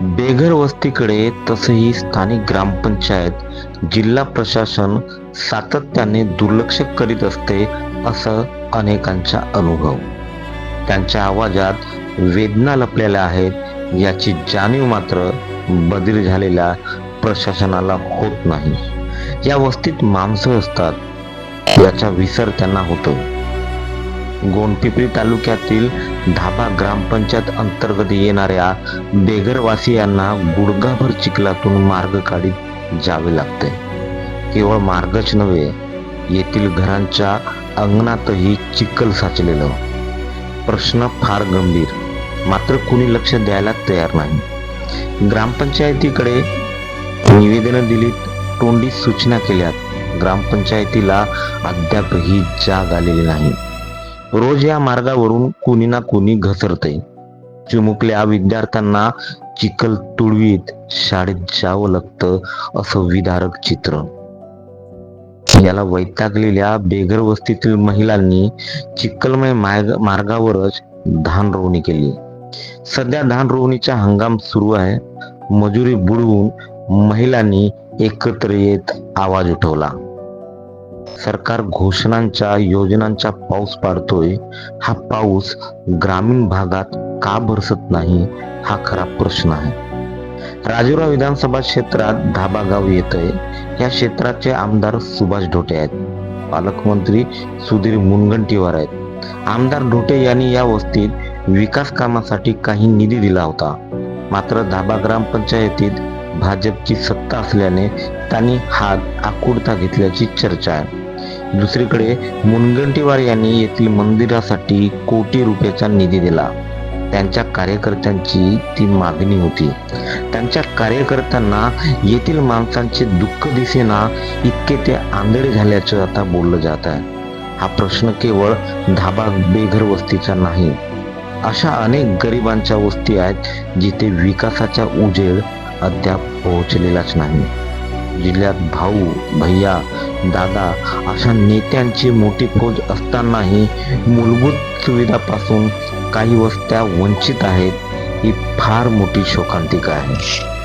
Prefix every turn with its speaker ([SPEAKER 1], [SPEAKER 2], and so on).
[SPEAKER 1] बेघर वस्तीकडे तसंही स्थानिक ग्रामपंचायत जिल्हा प्रशासन सातत्याने दुर्लक्ष करीत असते असं अनेकांचा अनुभव. त्यांच्या आवाजात वेदना लपलेल्या आहेत याची जाणीव मात्र बदल झालेल्या प्रशासनाला होत नाही. या वस्तीत माणसं असतात याचा विसर त्यांना होतो. गोंडपिपरी तालुक्यातील धाबा ग्रामपंचायत अंतर्गत येणाऱ्या बेघरवासियांना गुडघाभर चिखलातून मार्ग काढीत जावे लागते. केवळ मार्गच नव्हे येथील घरांच्या अंगणातही चिखल साचलेलं. प्रश्न फार गंभीर मात्र कुणी लक्ष द्यायला तयार नाही. ग्रामपंचायतीकडे निवेदनं दिलीत तोंडी सूचना केल्यात ग्रामपंचायतीला अद्यापही जाग आलेली नाही. रोज या मार्गावरून कुणी ना कुणी घसरते चिमुकल्या विद्यार्थ्यांना चिखल तुडवीत शाळेत जावं लागतं असं विदारक चित्र. याला वैतागलेल्या बेघर वस्तीतील महिलांनी चिखलमय मार्ग मार्गावरच धान रोवणी केली. सध्या धान रोवणीचा हंगाम सुरू आहे. मजुरी बुडवून महिलांनी एकत्र येत आवाज उठवला. सरकार घोषणांच्या योजनांचा पाऊस पाडतोय. हा पाऊस ग्रामीण भागात का बरसत नाही हा खरा प्रश्न आहे. राजुरा विधानसभा क्षेत्रात धाबा गाव येतंय. या क्षेत्राचे आमदार सुभाष ढोटे आहेत. पालकमंत्री सुधीर मुनगंटीवार आहेत. आमदार ढोटे यांनी या वस्तीत विकास कामासाठी काही निधी दिला होता. मात्र धाबा ग्रामपंचायतीत भाजपची सत्ता असल्याने त्यांनी हात आकुडता घेतल्याची चर्चा आहे. दुसरीकडे मुनगंटीवार यांनी येथील मंदिरासाठी कोटी रुपयाचा निधी दिला. त्यांच्या कार्यकर्त्यांची ती मागणी होती. त्यांच्या कार्यकर्त्यांना येथील माणसांचे दुःख दिसेना इतके ते आंधळे झाल्याचं आता बोललं जात आहे. हा प्रश्न केवळ धाबा बेघर वस्तीचा नाही. अशा अनेक गरिबांच्या वस्ती आहेत जिथे विकासाचा उजेड अद्याप पोहोचलेलाच नाही. जिल्ह्यात भाऊ भैया दादा अशा नेत्यांची मोठी फौज असतानाही मूलभूत सुविधापासून काही वस्त्या वंचित आहेत ही फार मोठी शोकांतिका आहे.